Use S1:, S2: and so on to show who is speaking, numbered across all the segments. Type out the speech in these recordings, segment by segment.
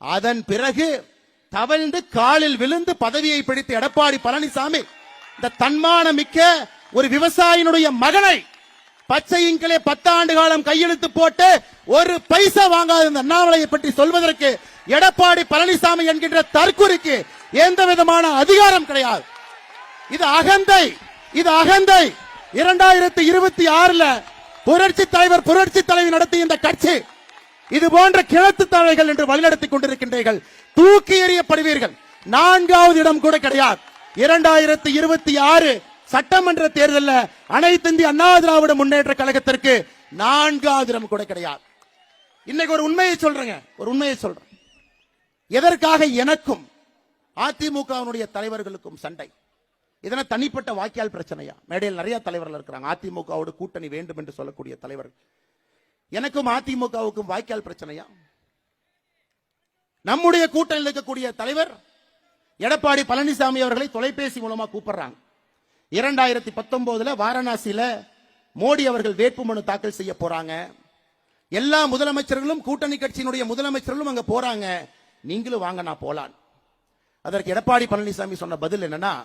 S1: அதன் பிறகு தவழ்ந்து காலில் விழுந்து பதவியை பிடித்த எடப்பாடி பழனிசாமி இந்த தன்மான மிக்க ஒரு விவசாயினுடைய மகனை பச்சையின்களே பத்தாண்டு காலம் கையெழுத்து போட்டு ஒரு பைசா வாங்காத இந்த அண்ணாமலையை பற்றி சொல்வதற்கு எடப்பாடி பழனிசாமி என்கின்ற தற்குறிக்கு எந்த விதமான அதிகாரம் கிடையாது. இது அகந்தை இது அகந்தை. இரண்டாயிரத்தி இருபத்தி ஆறுல புரட்சி தலைவர் புரட்சி தலைவி நடத்திய இந்த கட்சி இது போன்ற கிழத்து தலைகள் என்று வழிநடத்தி கொண்டிருக்கின்றீர்கள். தூக்கி எறியப்படுவீர்கள். நான்காவது இடம் கூட கிடையாது. இரண்டாயிரத்தி இருபத்தி ஆறு சட்டமன்ற தேர்தலில் அனைத்து இந்திய அண்ணா திராவிட முன்னேற்ற கழகத்திற்கு நான்காவது இடம் கூட கிடையாது. இன்னைக்கு ஒரு உண்மையை சொல்றேங்க. ஒரு உண்மையை சொல்றேன். எதற்காக எனக்கும் அதிமுகவினுடைய தலைவர்களுக்கும் சண்டை? இதனால் தனிப்பட்ட வாக்கியால் பிரச்சனையா? மேடையில் நிறைய தலைவர்கள் இருக்கிறாங்க. அதிமுகவோட கூட்டணி வேண்டும் என்று சொல்லக்கூடிய தலைவர்கள். எனக்கும் அதிமுகவுக்கும் வாய்க்கால் பிரச்சனையா? நம்முடைய கூட்டணியில் இருக்கக்கூடிய தலைவர் எடப்பாடி பழனிசாமி அவர்களை தொலைபேசி மூலமா கூப்பிடுறாங்க. இரண்டாயிரத்தி பத்தொன்பதுல வாரணாசியில மோடி அவர்கள் வேட்புமனு தாக்கல் செய்ய போறாங்க. எல்லா முதலமைச்சர்களும் கூட்டணி கட்சியினுடைய முதலமைச்சர்களும் அங்க போறாங்க. நீங்களும் வாங்க நான் போலான் அதற்கு எடப்பாடி பழனிசாமி சொன்ன பதில் என்னன்னா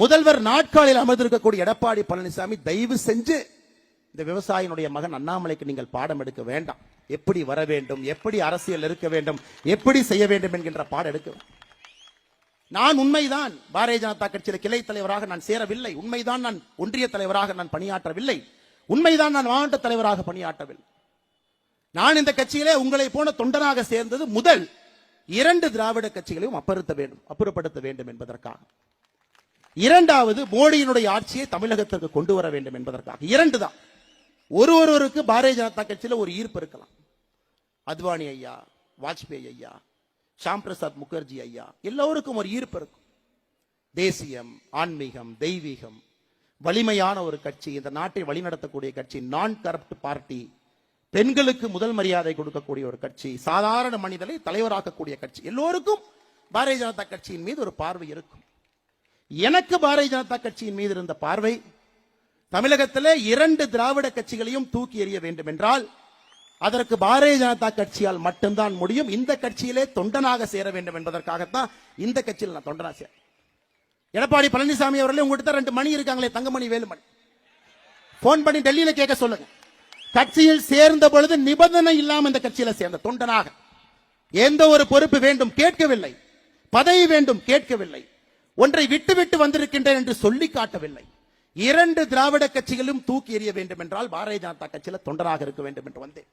S1: முதல்வர் நாட்காலில் அமர்ந்திருக்கக்கூடிய எடப்பாடி பழனிசாமி தயவு செஞ்சு இந்த விவசாயினுடைய மகன் அண்ணாமலைக்கு நீங்கள் பாடம் எடுக்க வேண்டாம். எப்படி வர வேண்டும் எப்படி அரசியல் இருக்க வேண்டும் எப்படி செய்ய வேண்டும் என்கின்ற பாடம் எடுக்க நான் உண்மைதான். பாரதிய ஜனதா கட்சியில் கிளை தலைவராக நான் சேரவில்லை. உண்மைதான் நான் ஒன்றிய தலைவராக நான் பணியாற்றவில்லை. உண்மைதான் நான் மாவட்ட தலைவராக பணியாற்றவில்லை. நான் இந்த கட்சியிலே உங்களை போன தொண்டனாக சேர்ந்தது முதல் இரண்டு திராவிட கட்சிகளையும் அப்புறத்த வேண்டும் அப்புறப்படுத்த வேண்டும் என்பதற்காக. இரண்டாவது மோடியினுடைய ஆட்சியை தமிழகத்திற்கு கொண்டு வர வேண்டும் என்பதற்காக. இரண்டு தான் ஒரு ஒருவருக்கு பாரதிய ஜனதா கட்சியில ஒரு ஈர்ப்பு இருக்கலாம். அத்வானி ஐயா வாஜ்பேயி ஐயா ஷாம் பிரசாத் முகர்ஜி ஐயா எல்லோருக்கும் ஒரு ஈர்ப்பு இருக்கும். தேசியம் ஆன்மீகம் தெய்வீகம் வலிமையான ஒரு கட்சி இந்த நாட்டை வழிநடத்தக்கூடிய கட்சி நான் கரப்ட் பார்ட்டி பெண்களுக்கு முதல் மரியாதை கொடுக்கக்கூடிய ஒரு கட்சி சாதாரண மனிதனை தலைவராக்கக்கூடிய கட்சி எல்லோருக்கும் பாரதிய ஜனதா கட்சியின் மீது ஒரு பார்வை இருக்கும். எனக்கு பாரதிய ஜனதா கட்சியின் மீது இருந்த பார்வை தமிழகத்தில் இரண்டு திராவிட கட்சிகளையும் தூக்கி எறிய வேண்டும் என்றால் அதற்கு பாரதிய ஜனதா கட்சியால் மட்டும்தான் முடியும். இந்த கட்சியிலே தொண்டனாக சேர வேண்டும் என்பதற்காகத்தான் இந்த கட்சியில் நான் தொண்டனா சேர எடப்பாடி பழனிசாமி அவர்களே உங்ககிட்ட ரெண்டு மணி இருக்காங்களே தங்கமணி வேலுமணி. போன் பண்ணி டெல்லியில கேட்க சொல்லுங்க. கட்சியில் சேர்ந்த பொழுது நிபந்தனை இல்லாம இந்த கட்சியில சேர்ந்த தொண்டனாக. எந்த ஒரு பொறுப்பு வேண்டும் கேட்கவில்லை. பதவி வேண்டும் கேட்கவில்லை. ஒன்றை விட்டு விட்டு வந்திருக்கின்றேன் என்று சொல்லி காட்டவில்லை. இரண்டு திராவிட கட்சிகளும் தூக்கி எறிய வேண்டும் என்றால் பாரதிய ஜனதா கட்சியில தொண்டராக இருக்க வேண்டும் என்று வந்தேன்.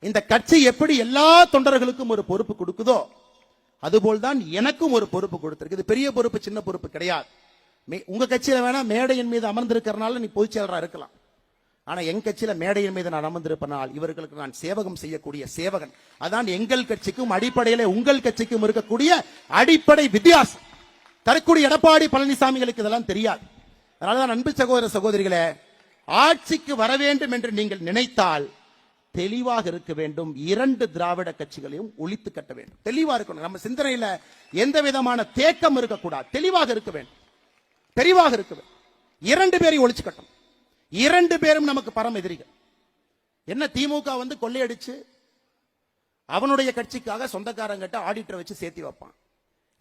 S1: இந்த கட்சி எப்படி எல்லா தொண்டர்களுக்கும் ஒரு பொறுப்பு கொடுக்குதோ அதுபோல்தான் எனக்கும் ஒரு பொறுப்பு கொடுத்திருக்கு. இது பெரிய பொறுப்பு சின்ன பொறுப்பு கிடையாது. மே- உங்க கட்சியில வேணா மேடையின் மீது அமர்ந்திருக்கிறனால நீ பொதுச் செயலராக இருக்கலாம். ஆனா என் கட்சியில மேடையின் மீது நான் அமர்ந்திருப்பனால் இவர்களுக்கு நான் சேவகம் செய்யக்கூடிய சேவகன். அதான் எங்கள் கட்சிக்கும் அடிப்படையில உங்கள் கட்சிக்கும் இருக்கக்கூடிய அடிப்படை வித்தியாசம். தரக்கூடிய எடப்பாடி பழனிசாமிகளுக்கு இதெல்லாம் தெரியாது. அதனாலதான் அன்பு சகோதர சகோதரிகளே ஆட்சிக்கு வர வேண்டும் என்று நீங்கள் நினைத்தால் தெளிவாக இருக்க வேண்டும். இரண்டு திராவிட கட்சிகளையும் ஒழித்து கட்ட வேண்டும். தெளிவா இருக்கணும். நம்ம சிந்தனையில எந்த விதமான தேக்கம் இருக்கக்கூடாது. தெளிவாக இருக்க வேண்டும். தெளிவாக இருக்க வேண்டும். இரண்டு பேரையும் ஒழிச்சு கட்டணும். இரண்டு பேரும் நமக்கு பரம் எதிரிகள். என்ன திமுக வந்து கொள்ளையடிச்சு அவனுடைய கட்சிக்காக சொந்தக்காரங்கிட்ட ஆடிட்டர் வச்சு சேர்த்து வைப்பான்.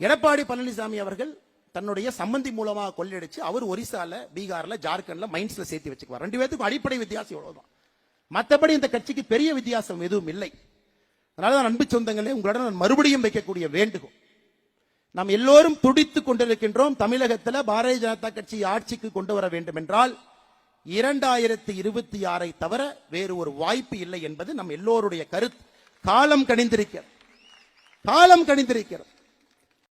S1: எடப்பாடி பழனிசாமி அவர்கள் தன்னுடைய சம்பந்தி மூலமாக கொள்ளையடிச்சு அவர் ஒரிசால பீகார்ல ஜார்க்கண்ட்ல மைன்ஸ்ல சேர்த்து வச்சுக்குவார். ரெண்டு பேத்துக்கும் அடிப்படை வித்தியாசம் இவ்வளவுதான். மற்றபடி இந்த கட்சிக்கு பெரிய வித்தியாசம் எதுவும் இல்லை. அதனாலதான் அன்பு சொந்தங்களே உங்களிடம் நான் மறுபடியும் வைக்கக்கூடிய வேண்டுகோள். நாம் எல்லோரும் துடித்துக் கொண்டிருக்கின்றோம் தமிழகத்தில் பாரதிய ஜனதா கட்சி ஆட்சிக்கு கொண்டு வர வேண்டும் என்றால் இரண்டாயிரத்தி இருபத்தி ஆறை தவிர வேறு ஒரு வாய்ப்பு இல்லை என்பது நம் எல்லோருடைய கருத்து. காலம் கணிந்திருக்கிறது காலம் கணிந்திருக்கிறது